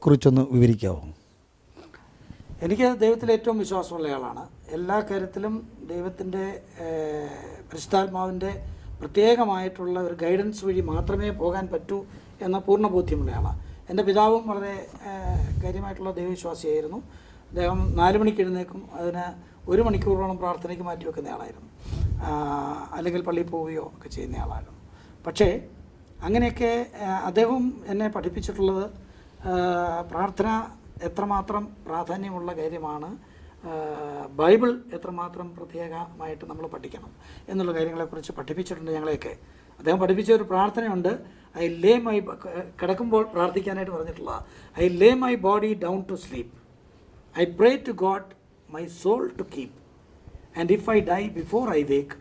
കുറിച്ചൊന്ന് വിവരിക്കാമോ എനിക്ക് ദൈവത്തിൽ ഏറ്റവും വിശ്വാസമുള്ള ആളാണ്. എല്ലാ കാര്യത്തിലും ദൈവത്തിന്റെ പരിശുദ്ധാത്മാവിന്റെ പ്രത്യേകമായിട്ടുള്ള ഒരു ഗൈഡൻസ് വഴി മാത്രമേ പോകാൻ പറ്റൂ എന്ന പൂർണ ബോധ്യമുള്ള ആളാണ്. എന്റെ പിതാവും വളരെ കാര്യമായിട്ടുള്ള ദൈവവിശ്വാസിയായിരുന്നു. അദ്ദേഹം നാല് മണിക്ക് എഴുന്നേക്കും അതിന് ഒരു മണിക്കൂറോളം പ്രാർത്ഥനയ്ക്ക് മാറ്റി വെക്കുന്ന ആളായിരുന്നു. അല്ലെങ്കിൽ പള്ളിയിൽ പോവുകയോ ഒക്കെ ചെയ്യുന്ന ആളായിരുന്നു. പക്ഷേ അങ്ങനെയൊക്കെ അദ്ദേഹം എന്നെ പഠിപ്പിച്ചിട്ടുള്ളത് പ്രാർത്ഥന എത്രമാത്രം പ്രാധാന്യമുള്ള കാര്യമാണ് ബൈബിൾ എത്രമാത്രം പ്രത്യേകമായിട്ട് നമ്മൾ പഠിക്കണം എന്നുള്ള കാര്യങ്ങളെക്കുറിച്ച് പഠിപ്പിച്ചിട്ടുണ്ട് ഞങ്ങളെയൊക്കെ. അദ്ദേഹം പഠിപ്പിച്ച ഒരു പ്രാർത്ഥനയുണ്ട് ഐ ലേ മൈ കിടക്കുമ്പോൾ പ്രാർത്ഥിക്കാനായിട്ട് പറഞ്ഞിട്ടുള്ള I lay my body down to sleep. I pray to God my soul to keep and if I die before I wake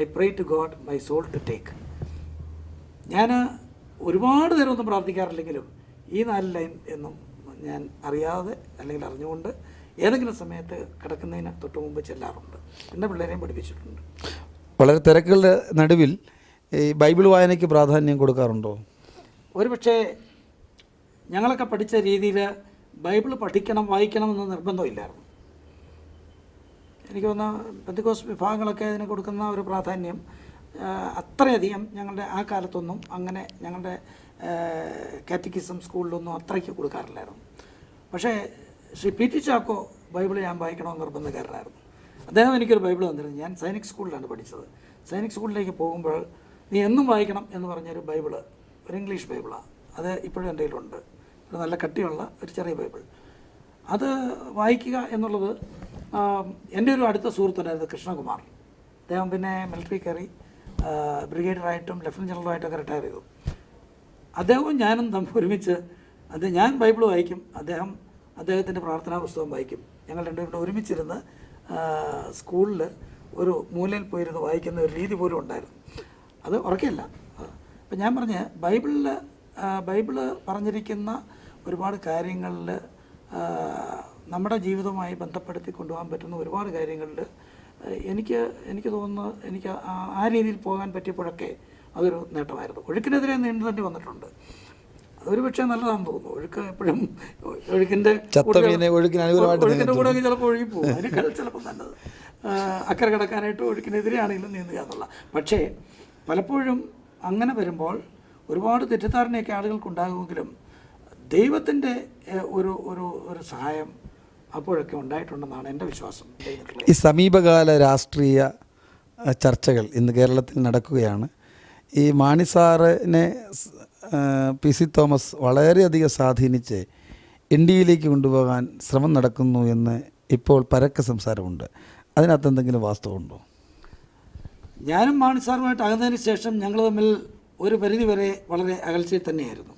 I pray to God my soul to take ഞാൻ ഒരുപാട് നേരമൊന്നും പ്രാർത്ഥിക്കാറില്ലെങ്കിലും ഈ നാല് line എന്നും ഞാൻ അറിയാതെ അല്ലെങ്കിൽ അറിഞ്ഞുകൊണ്ട് ഏതെങ്കിലും സമയത്ത് കിടക്കുന്നതിന് തൊട്ട് മുമ്പ് ചെല്ലാറുണ്ട്. എന്റെ പിള്ളേരെയും പഠിപ്പിച്ചിട്ടുണ്ട്. വളരെ തിരക്കുകളുടെ നടുവിൽ ഈ ബൈബിൾ വായനയ്ക്ക് പ്രാധാന്യം കൊടുക്കാറുണ്ടോ? ഒരുപക്ഷെ ഞങ്ങളൊക്കെ പഠിച്ച രീതിയിൽ ബൈബിൾ പഠിക്കണം വായിക്കണം എന്ന് നിർബന്ധമില്ലായിരുന്നു. എനിക്ക് തോന്നുന്നു പെന്തിക്കോസ് വിഭാഗങ്ങളൊക്കെ അതിന് കൊടുക്കുന്ന ഒരു പ്രാധാന്യം അത്രയധികം ഞങ്ങളുടെ ആ കാലത്തൊന്നും അങ്ങനെ ഞങ്ങളുടെ കാറ്റക്കിസം സ്കൂളിലൊന്നും അത്രയ്ക്ക് കൊടുക്കാറില്ലായിരുന്നു. പക്ഷേ Shri P T Chacko Bible ഞാൻ വായിക്കണമെന്ന് നിർബന്ധക്കാരനായിരുന്നു. അദ്ദേഹം എനിക്കൊരു ബൈബിൾ തന്നിരുന്നു. ഞാൻ സൈനിക് സ്കൂളിലാണ് പഠിച്ചത്. സൈനിക് സ്കൂളിലേക്ക് പോകുമ്പോൾ നീ എന്നും വായിക്കണം എന്ന് പറഞ്ഞൊരു ബൈബിൾ ഒരു ഇംഗ്ലീഷ് ബൈബിളാണ് അത് ഇപ്പോഴും എന്റെ കയ്യിലുണ്ട്. നല്ല കട്ടിയുള്ള ഒരു ചെറിയ ബൈബിൾ. അത് വായിക്കുക എന്നുള്ളത് എന്റെ ഒരു അടുത്ത സുഹൃത്തുണ്ടായിരുന്നു കൃഷ്ണകുമാർ. അദ്ദേഹം പിന്നെ മിലിറ്ററി കയറി ബ്രിഗേഡിയറായിട്ടും ലഫ്റ്റനന്റ് ജനറലായിട്ടൊക്കെ റിട്ടയർ ചെയ്തു. അദ്ദേഹവും ഞാനും തമ്മിൽ ഒരുമിച്ച് അത് ഞാൻ ബൈബിൾ വായിക്കും അദ്ദേഹം അദ്ദേഹത്തിന്റെ പ്രാർത്ഥനാ പുസ്തകം വായിക്കും. ഞങ്ങൾ രണ്ടുപേരും ഒരുമിച്ചിരുന്ന് സ്കൂളിൽ ഒരു മൂലയിൽ പോയിരുന്ന് വായിക്കുന്ന ഒരു രീതി പോലും ഉണ്ടായിരുന്നു. അത് ഉറക്കല്ല അപ്പം ഞാൻ പറഞ്ഞ് ബൈബിളിൽ ബൈബിൾ പറഞ്ഞിരിക്കുന്ന ഒരുപാട് കാര്യങ്ങളിൽ നമ്മുടെ ജീവിതവുമായി ബന്ധപ്പെടുത്തി കൊണ്ടുപോകാൻ പറ്റുന്ന ഒരുപാട് കാര്യങ്ങളിൽ എനിക്ക് എനിക്ക് തോന്നുന്നു എനിക്ക് ആ- രീതിയിൽ പോകാൻ പറ്റിയപ്പോഴൊക്കെ അതൊരു നേട്ടമായിരുന്നു. ഒഴുക്കിനെതിരെ നീണ്ടു തന്നെ വന്നിട്ടുണ്ട്. അതൊരു പക്ഷേ നല്ലതാണെന്ന് തോന്നുന്നു. ഒഴുക്ക് എപ്പോഴും ഒഴുക്കിന്റെ ഒഴുക്കിന്റെ കൂടെ ചിലപ്പോൾ ഒഴുകി പോകും അതിനേക്കാൾ ചിലപ്പോൾ നല്ലത്. അക്കര അക്കരെ കിടക്കാനായിട്ട് ഒഴുക്കിനെതിരെയാണെങ്കിലും നീന്തുക എന്നുള്ള. പക്ഷേ പലപ്പോഴും അങ്ങനെ വരുമ്പോൾ ഒരുപാട് തെറ്റിദ്ധാരണയൊക്കെ ആളുകൾക്കുണ്ടാകുമെങ്കിലും ദൈവത്തിന്റെ ഒരു ഒരു ഒരു സഹായം അപ്പോഴൊക്കെ ഉണ്ടായിട്ടുണ്ടെന്നാണ് എന്റെ വിശ്വാസം ഈ സമീപകാല രാഷ്ട്രീയ ചർച്ചകൾ ഇന്ന് കേരളത്തിൽ നടക്കുകയാണ്. ഈ മാണി സാറിനെ പി സി തോമസ് വളരെയധികം സ്വാധീനിച്ച് എയിലേക്ക് കൊണ്ടുപോകാൻ ശ്രമം നടക്കുന്നു എന്ന് ഇപ്പോൾ പരക്ക സംസാരമുണ്ട്. അതിനകത്ത് എന്തെങ്കിലും വാസ്തവമുണ്ടോ ഞാനും മാണി സാറുമായിട്ട് അകന്നതിന് ശേഷം ഞങ്ങൾ തമ്മിൽ ഒരു പരിധി വരെ വളരെ അകൽച്ചയിൽ തന്നെയായിരുന്നു.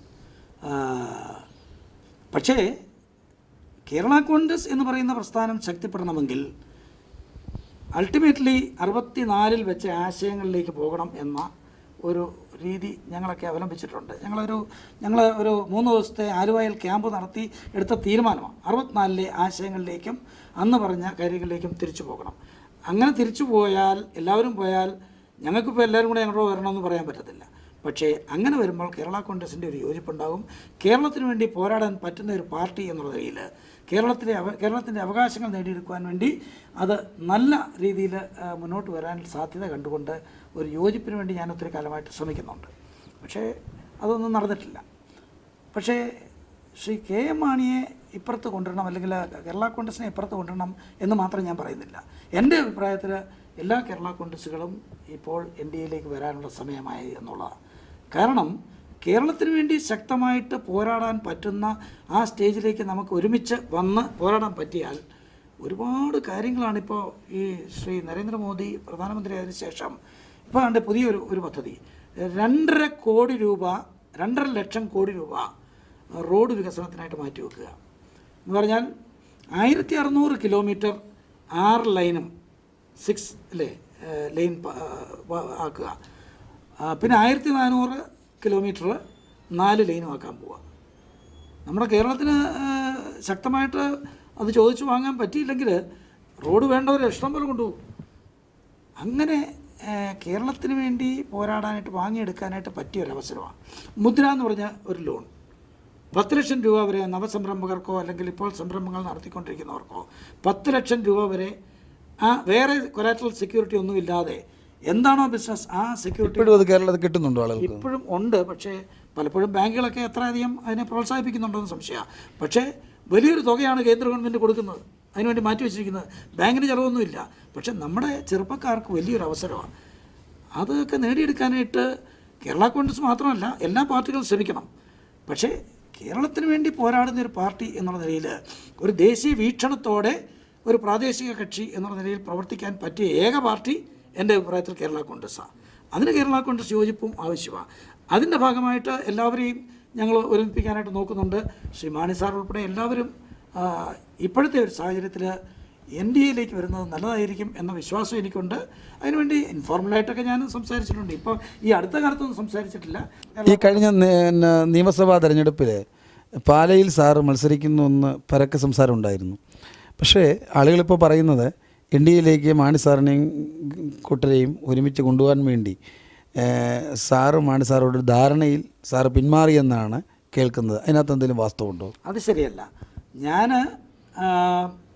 പക്ഷേ കേരള കോൺഗ്രസ് എന്ന് പറയുന്ന പ്രസ്ഥാനം ശക്തിപ്പെടണമെങ്കിൽ അൾട്ടിമേറ്റ്ലി അറുപത്തിനാലിൽ വെച്ച ആശയങ്ങളിലേക്ക് പോകണം എന്ന ഒരു രീതി ഞങ്ങളൊക്കെ അവലംബിച്ചിട്ടുണ്ട്. ഞങ്ങളൊരു ഞങ്ങൾ ഒരു മൂന്ന് ദിവസത്തെ ആലുവയിൽ ക്യാമ്പ് നടത്തി എടുത്ത തീരുമാനമാണ്. അറുപത്തിനാലിലെ ആശയങ്ങളിലേക്കും അന്ന് പറഞ്ഞ കാര്യങ്ങളിലേക്കും തിരിച്ചു പോകണം. അങ്ങനെ തിരിച്ചു പോയാൽ എല്ലാവരും പോയാൽ ഞങ്ങൾക്കിപ്പോൾ എല്ലാവരും കൂടെ ഞങ്ങളോട് വരണമെന്ന് പറയാൻ പറ്റത്തില്ല. പക്ഷേ അങ്ങനെ വരുമ്പോൾ കേരള കോൺഗ്രസിന്റെ ഒരു യോജിപ്പുണ്ടാകും. കേരളത്തിന് വേണ്ടി പോരാടാൻ പറ്റുന്ന ഒരു പാർട്ടി എന്നുള്ള നിലയിൽ കേരളത്തിലെ അവ കേരളത്തിന്റെ അവകാശങ്ങൾ നേടിയെടുക്കുവാൻ വേണ്ടി അത് നല്ല രീതിയിൽ മുന്നോട്ട് വരാൻ സാധ്യത കണ്ടുകൊണ്ട് ഒരു യോജിപ്പിന് വേണ്ടി ഞാൻ ഒത്തിരി കാലമായിട്ട് ശ്രമിക്കുന്നുണ്ട്. പക്ഷേ അതൊന്നും നടന്നിട്ടില്ല. പക്ഷേ ശ്രീ കെ എം മാണിയെ ഇപ്പുറത്ത് കൊണ്ടുവരണം അല്ലെങ്കിൽ കേരള കോൺഗ്രസിനെ ഇപ്പുറത്ത് കൊണ്ടുവരണം എന്ന് മാത്രം ഞാൻ പറയുന്നില്ല. എന്റെ അഭിപ്രായത്തിൽ എല്ലാ കേരള കോൺഗ്രസുകളും ഇപ്പോൾ എയിലേക്ക് വരാനുള്ള സമയമായി എന്നുള്ളതാണ്. കാരണം കേരളത്തിന് വേണ്ടി ശക്തമായിട്ട് പോരാടാൻ പറ്റുന്ന ആ സ്റ്റേജിലേക്ക് നമുക്ക് ഒരുമിച്ച് വന്ന് പോരാടാൻ പറ്റിയാൽ ഒരുപാട് കാര്യങ്ങളാണിപ്പോൾ ഈ ശ്രീ നരേന്ദ്രമോദി പ്രധാനമന്ത്രിയായതിനു ശേഷം ഇപ്പോൾ കണ്ട പുതിയൊരു ഒരു പദ്ധതി. രണ്ടര കോടി രൂപ രണ്ടര ലക്ഷം കോടി രൂപ റോഡ് വികസനത്തിനായിട്ട് മാറ്റി മാറ്റിവെക്കുക എന്ന് പറഞ്ഞാൽ ആയിരത്തി അറുന്നൂറ് കിലോമീറ്റർ ആറ് ലൈനും സിക്സ് അല്ലേ ലൈൻ ആക്കുക. പിന്നെ ആയിരത്തി നാനൂറ് കിലോമീറ്റർ നാല് ലൈനും ആക്കാൻ പോവുക നമ്മുടെ കേരളത്തിന് ശക്തമായിട്ട് അത് ചോദിച്ചു വാങ്ങാൻ പറ്റിയില്ലെങ്കിൽ റോഡ് വേണ്ടവർ ഇഷ്ടം പോലെ കൊണ്ടുപോകും. അങ്ങനെ കേരളത്തിന് വേണ്ടി പോരാടാനായിട്ട് വാങ്ങിയെടുക്കാനായിട്ട് പറ്റിയ ഒരവസരമാണ് മുദ്ര എന്ന് പറഞ്ഞ ഒരു ലോൺ പത്ത് ലക്ഷം രൂപ വരെ നവസംരംഭകർക്കോ അല്ലെങ്കിൽ ഇപ്പോൾ സംരംഭങ്ങൾ നടത്തിക്കൊണ്ടിരിക്കുന്നവർക്കോ പത്ത് ലക്ഷം രൂപ വരെ ആ വേറെ കൊലാറ്ററൽ സെക്യൂരിറ്റി ഒന്നും ഇല്ലാതെ എന്താണോ ബിസിനസ് ആ സെക്യൂരിറ്റി ഇപ്പോഴും അത് കേരളത്തിൽ കിട്ടുന്നുണ്ടോ ആളുകൾക്ക്? ഇപ്പോഴും ഉണ്ട്. പക്ഷേ പലപ്പോഴും ബാങ്കുകളൊക്കെ എത്ര എത്രയധികം അതിനെ പ്രോത്സാഹിപ്പിക്കുന്നുണ്ടെന്ന് സംശയമാണ്. പക്ഷേ വലിയൊരു തുകയാണ് കേന്ദ്ര ഗവൺമെന്റ് കൊടുക്കുന്നത്. അതിനുവേണ്ടി മാറ്റി വെച്ചിരിക്കുന്നത്. ബാങ്കിന് ചിലവൊന്നുമില്ല. പക്ഷേ നമ്മുടെ ചെറുപ്പക്കാർക്ക് വലിയൊരു അവസരമാണ്. അതൊക്കെ നേടിയെടുക്കാനായിട്ട് കേരള കോൺഗ്രസ് മാത്രമല്ല എല്ലാ പാർട്ടികളും ശ്രമിക്കണം. പക്ഷേ കേരളത്തിന് വേണ്ടി പോരാടുന്ന ഒരു പാർട്ടി എന്നുള്ള നിലയിൽ ഒരു ദേശീയ വീക്ഷണത്തോടെ ഒരു പ്രാദേശിക കക്ഷി എന്നുള്ള നിലയിൽ പ്രവർത്തിക്കാൻ പറ്റിയ ഏക പാർട്ടി എന്റെ അഭിപ്രായത്തിൽ കേരള കോൺഗ്രസ്സാണ് അതിന് കേരള കോൺഗ്രസ് യോജിപ്പും ആവശ്യമാണ് അതിന്റെ ഭാഗമായിട്ട് എല്ലാവരെയും ഞങ്ങൾ ഒരുമിപ്പിക്കാനായിട്ട് നോക്കുന്നുണ്ട്. ശ്രീ മാണി സാർ ഉൾപ്പെടെ എല്ലാവരും ഇപ്പോഴത്തെ ഒരു സാഹചര്യത്തിൽ എൻ ഡി എയിലേക്ക് വരുന്നത് നല്ലതായിരിക്കും എന്ന വിശ്വാസം എനിക്കുണ്ട്. അതിനുവേണ്ടി ഇൻഫോർമലായിട്ടൊക്കെ ഞാൻ സംസാരിച്ചിട്ടുണ്ട്. ഇപ്പോൾ ഈ അടുത്ത കാലത്തൊന്നും സംസാരിച്ചിട്ടില്ല. ഈ കഴിഞ്ഞ നിയമസഭാ തെരഞ്ഞെടുപ്പിൽ പാലയിൽ സാറ് മത്സരിക്കുന്നു എന്ന് പരക്കെ സംസാരം ഉണ്ടായിരുന്നു പക്ഷേ ആളുകളിപ്പോൾ പറയുന്നത് എയിലേക്ക് മാണി സാറിനെയും കുട്ടരെയും ഒരുമിച്ച് കൊണ്ടുപോകാൻ വേണ്ടി സാറ് മാണി സാറോട് ധാരണയിൽ സാറ് പിന്മാറിയെന്നാണ് കേൾക്കുന്നത്. അതിനകത്ത് എന്തെങ്കിലും വാസ്തവമുണ്ടോ? അത് ശരിയല്ല. ഞാൻ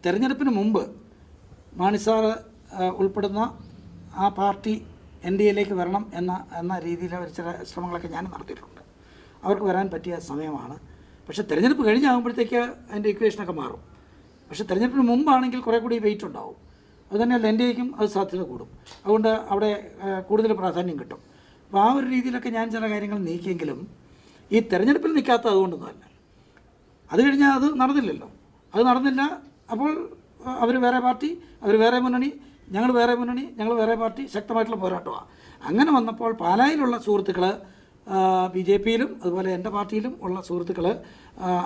തിരഞ്ഞെടുപ്പിന് മുമ്പ് മാണി ആ, ഉൾപ്പെടുന്ന ആ പാർട്ടി എൻ ഡി എയിലേക്ക് വരണം എന്ന എന്ന രീതിയിൽ ഒരു ചില ശ്രമങ്ങളൊക്കെ ഞാൻ നടത്തിയിട്ടുണ്ട്. അവർക്ക് വരാൻ പറ്റിയ സമയമാണ്. പക്ഷേ തിരഞ്ഞെടുപ്പ് കഴിഞ്ഞാകുമ്പോഴത്തേക്ക് അതിന്റെ ഇക്വേഷനൊക്കെ മാറും. പക്ഷേ തിരഞ്ഞെടുപ്പിന് മുമ്പാണെങ്കിൽ കുറേ കൂടി വെയിറ്റ് ഉണ്ടാവും. അതുതന്നെയല്ല എന്റെയ്ക്കും അത് സാധ്യത കൂടും. അതുകൊണ്ട് അവിടെ കൂടുതൽ പ്രാധാന്യം കിട്ടും. അപ്പോൾ ആ ഒരു രീതിയിലൊക്കെ ഞാൻ ചില കാര്യങ്ങൾ നീക്കിയെങ്കിലും ഈ തെരഞ്ഞെടുപ്പിൽ നിൽക്കാത്ത അതുകൊണ്ടൊന്നുമല്ല അത് കഴിഞ്ഞാൽ അത് നടന്നില്ലല്ലോ. അത് നടന്നില്ല അപ്പോൾ അവർ വേറെ പാർട്ടി അവർ വേറെ മുന്നണി ഞങ്ങൾ വേറെ മുന്നണി ഞങ്ങൾ വേറെ പാർട്ടി ശക്തമായിട്ടുള്ള പോരാട്ടമാണ് അങ്ങനെ വന്നപ്പോൾ പാലായിലുള്ള സുഹൃത്തുക്കൾ ബി ജെ പിയിലും അതുപോലെ എന്റെ പാർട്ടിയിലും ഉള്ള സുഹൃത്തുക്കൾ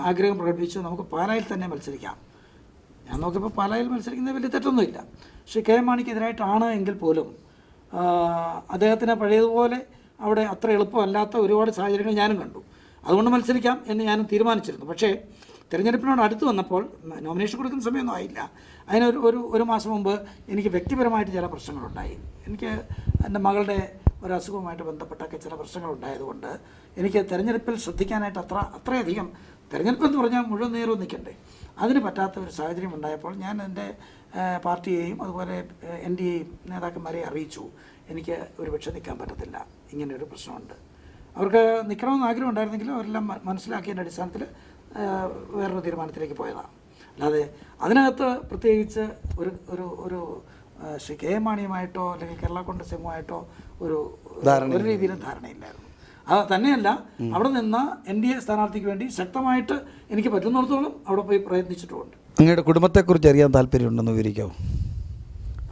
ആഗ്രഹം പ്രകടിപ്പിച്ചു നമുക്ക് പാലായിൽ തന്നെ മത്സരിക്കാം. ഞാൻ നോക്കിയപ്പോൾ പാലായിൽ മത്സരിക്കുന്നത് വലിയ തെറ്റൊന്നുമില്ല. പക്ഷേ കെ മാണിക്കെതിരായിട്ടാണ് എങ്കിൽ പോലും അദ്ദേഹത്തിന് പഴയതുപോലെ അവിടെ അത്ര എളുപ്പമല്ലാത്ത ഒരുപാട് സാഹചര്യങ്ങൾ ഞാനും കണ്ടു. അതുകൊണ്ട് മത്സരിക്കാം എന്ന് ഞാനും തീരുമാനിച്ചിരുന്നു. പക്ഷേ തിരഞ്ഞെടുപ്പിനോട് അടുത്ത് വന്നപ്പോൾ നോമിനേഷൻ കൊടുക്കുന്ന സമയമൊന്നും ആയില്ല. അതിനൊരു ഒരു ഒരു മാസം മുമ്പ് എനിക്ക് വ്യക്തിപരമായിട്ട് ചില പ്രശ്നങ്ങളുണ്ടായി. എനിക്ക് എന്റെ മകളുടെ ഒരു അസുഖവുമായിട്ട് ബന്ധപ്പെട്ടൊക്കെ ചില പ്രശ്നങ്ങളുണ്ടായതുകൊണ്ട് എനിക്ക് തിരഞ്ഞെടുപ്പിൽ ശ്രദ്ധിക്കാനായിട്ട് അത്ര അത്രയധികം തിരഞ്ഞെടുപ്പ് എന്ന് പറഞ്ഞാൽ മുഴുവൻ നേരവും നിൽക്കണ്ടേ. അതിന് പറ്റാത്ത ഒരു സാഹചര്യം ഉണ്ടായപ്പോൾ ഞാൻ എന്റെ പാർട്ടിയെയും അതുപോലെ എൻ ഡി എയും നേതാക്കന്മാരെ അറിയിച്ചു. എനിക്ക് ഒരുപക്ഷെ നിൽക്കാൻ പറ്റത്തില്ല. ഇങ്ങനെ ഒരു പ്രശ്നമുണ്ട്. അവർക്ക് നിൽക്കണമെന്ന് ആഗ്രഹം ഉണ്ടായിരുന്നെങ്കിലും അവരെല്ലാം മനസ്സിലാക്കിയതിന്റെ അടിസ്ഥാനത്തിൽ വേറൊരു തീരുമാനത്തിലേക്ക് പോയതാണ്. അല്ലാതെ അതിനകത്ത് പ്രത്യേകിച്ച് ഒരു ഒരു ഒരു ശ്രീ കെ എം മാണിയുമായിട്ടോ അല്ലെങ്കിൽ കേരള കോൺഗ്രസ് എമ്മുമായിട്ടോ ഒരു ഒരു രീതിയിലും ധാരണയില്ലായിരുന്നു. അത് തന്നെയല്ല അവിടെ നിന്ന എൻ ഡി എ സ്ഥാനാർത്ഥിക്ക് വേണ്ടി ശക്തമായിട്ട് എനിക്ക് പറ്റുന്നിടത്തോളം അവിടെ പോയി പ്രയത്നിച്ചിട്ടുമുണ്ട്. അങ്ങയുടെ കുടുംബത്തെക്കുറിച്ച് അറിയാൻ താല്പര്യമുണ്ടെന്ന് വിവരിക്കാമോ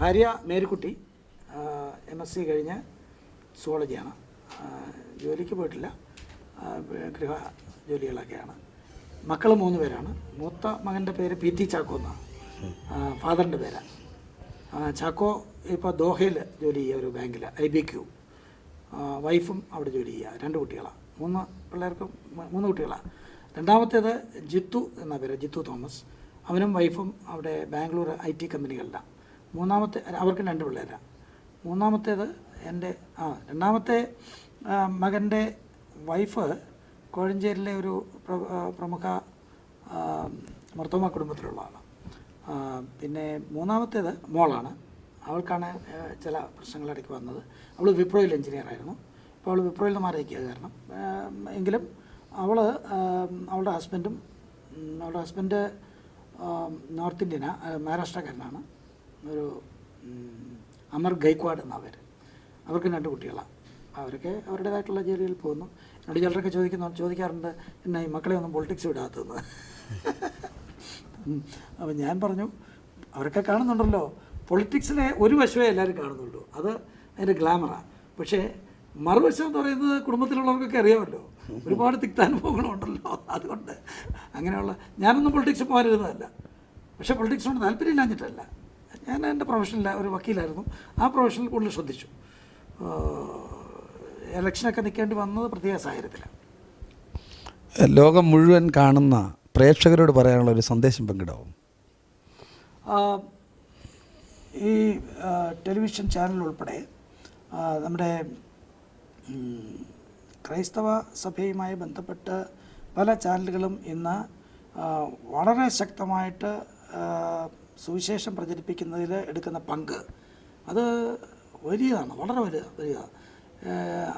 ഭാര്യ മേരിക്കുട്ടി എം എസ് സി കഴിഞ്ഞ് സുവോളജിയാണ്. ജോലിക്ക് പോയിട്ടില്ല. ഗൃഹ ജോലികളൊക്കെയാണ്. മക്കൾ മൂന്ന് പേരാണ്. മൂത്ത മകന്റെ പേര് പി ടി ചാക്കോ എന്നാണ്. ഫാദറിന്റെ പേരാണ്. ചാക്കോ ഇപ്പോൾ ദോഹയിൽ ജോലി ചെയ്യുക ഒരു ബാങ്കിൽ ഐ ബി ക്യു. വൈഫും അവിടെ ജോലി ചെയ്യുക. രണ്ട് കുട്ടികളാണ് മൂന്ന് പിള്ളേർക്കും മൂന്ന് കുട്ടികളാണ് രണ്ടാമത്തേത് ജിത്തു എന്ന പേര് ജിത്തു തോമസ്. അവനും വൈഫും അവിടെ ബാംഗ്ലൂർ ഐ ടി കമ്പനികളിലാണ് മൂന്നാമത്തെ അവർക്ക് രണ്ട് പിള്ളേരാണ് മൂന്നാമത്തേത് എന്റെ ആ രണ്ടാമത്തെ മകന്റെ വൈഫ് കോഴഞ്ചേരിയിലെ ഒരു പ്ര- പ്രമുഖ മർത്തോമ കുടുംബത്തിലുള്ള ആളാണ് പിന്നെ മൂന്നാമത്തേത് മോളാണ്. അവൾക്കാണ് ചില പ്രശ്നങ്ങൾ ഇടയ്ക്ക് വന്നത്. അവൾ വിപ്രോയിൽ എഞ്ചിനീയർ ആയിരുന്നു. അപ്പോൾ അവൾ വിപ്രോയിൽ നിന്ന് മാറിയിരിക്കുക കാരണം എങ്കിലും അവൾ അവളുടെ ഹസ്ബൻഡും അവളുടെ ഹസ്ബൻഡ് നോർത്ത് ഇന്ത്യനാ മഹാരാഷ്ട്രക്കാരനാണ്. ഒരു അമർ ഗൈക്വാഡ് എന്നാണ് പേര്. അവർക്ക് രണ്ട് കുട്ടികളാണ്. അവരൊക്കെ അവരുടേതായിട്ടുള്ള ജോലിയിൽ പോകുന്നു. എന്നോട് ചിലരൊക്കെ ചോദിക്കുന്നു ചോദിക്കാറുണ്ട് എന്നാ ഈ മക്കളെ ഒന്നും പൊളിറ്റിക്സ് വിടാത്തതെന്ന് അപ്പം ഞാൻ പറഞ്ഞു അവരൊക്കെ കാണുന്നുണ്ടല്ലോ. പൊളിറ്റിക്സിലെ ഒരു വശമേ എല്ലാവരും കാണുന്നുള്ളൂ. അത് അതിന്റെ ഗ്ലാമറാണ് പക്ഷേ മറുവശം എന്ന് പറയുന്നത് കുടുംബത്തിലുള്ളവർക്കൊക്കെ അറിയാമല്ലോ. ഒരുപാട് തിക്താനുഭവങ്ങളുണ്ടല്ലോ അതുകൊണ്ട് അങ്ങനെയുള്ള ഞാനൊന്നും പൊളിറ്റിക്സ് പോകാനിരുന്നതല്ല പക്ഷേ പൊളിറ്റിക്സിനോട് താല്പര്യമില്ലാഞ്ഞിട്ടല്ല. ഞാൻ എന്റെ പ്രൊഫഷനിൽ ഒരു വക്കീലായിരുന്നു. ആ പ്രൊഫഷനിൽ കൂടുതൽ ശ്രദ്ധിച്ചു. എലക്ഷനൊക്കെ നിൽക്കേണ്ടി വന്നത് പ്രത്യേക സാഹചര്യത്തിലാണ് ലോകം മുഴുവൻ കാണുന്ന പ്രേക്ഷകരോട് പറയാനുള്ള ഒരു സന്ദേശം പങ്കിടാവും. ഈ ടെലിവിഷൻ ചാനൽ ഉൾപ്പെടെ നമ്മുടെ ക്രൈസ്തവ സഭയുമായി ബന്ധപ്പെട്ട് പല ചാനലുകളും ഇന്ന് വളരെ ശക്തമായിട്ട് സുവിശേഷം പ്രചരിപ്പിക്കുന്നതിൽ എടുക്കുന്ന പങ്ക്. അത് വലിയതാണ് വളരെ വലിയ വലിയതാണ്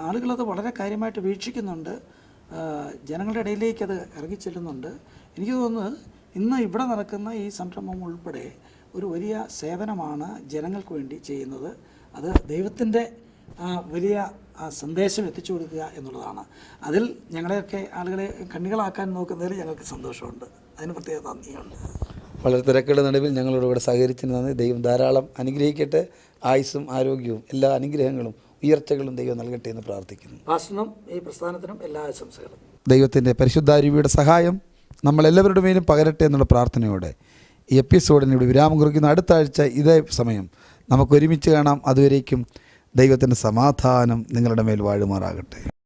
ആളുകളത് വളരെ കാര്യമായിട്ട് വീക്ഷിക്കുന്നുണ്ട്. ജനങ്ങളുടെ ഇടയിലേക്ക് അത് ഇറങ്ങിച്ചെല്ലുന്നുണ്ട്. എനിക്ക് തോന്നുന്നത് ഇന്ന് ഇവിടെ നടക്കുന്ന ഈ സംരംഭം ഉൾപ്പെടെ ഒരു വലിയ സേവനമാണ് ജനങ്ങൾക്ക് വേണ്ടി ചെയ്യുന്നത്. അത് ദൈവത്തിന്റെ വലിയ സന്ദേശം എത്തിച്ചു കൊടുക്കുക എന്നുള്ളതാണ്. അതിൽ ഞങ്ങളെയൊക്കെ ആളുകളെ കണ്ണികളാക്കാൻ നോക്കുന്നതിൽ ഞങ്ങൾക്ക് സന്തോഷമുണ്ട്. അതിന് പ്രത്യേക നന്ദിയുണ്ട്. വളരെ തിരക്കുകളുടെ നടുവിൽ ഞങ്ങളോട് ഇവിടെ സഹകരിച്ചതിന് നന്ദി ദൈവം ധാരാളം അനുഗ്രഹിക്കട്ടെ. ആയുസ്സും ആരോഗ്യവും എല്ലാ അനുഗ്രഹങ്ങളും ഉയർച്ചകളും ദൈവം നൽകട്ടെ എന്ന് പ്രാർത്ഥിക്കുന്നു. പാസ്റ്ററിനും ഈ പ്രസ്ഥാനത്തിനും എല്ലാ ആശംസകളും. ദൈവത്തിന്റെ പരിശുദ്ധാരൂപിയുടെ സഹായം നമ്മളെല്ലാവരുടെ മേലും പകരട്ടെ എന്നുള്ള പ്രാർത്ഥനയോടെ ഈ എപ്പിസോഡിന് ഇവിടെ വിരാമം കുറിക്കുന്ന. അടുത്ത ആഴ്ച ഇതേ സമയം നമുക്ക് ഒരുമിച്ച് കാണാം. അതുവരേക്കും ദൈവത്തിന്റെ സമാധാനം നിങ്ങളുടെ മേൽ വാഴുമാറാകട്ടെ.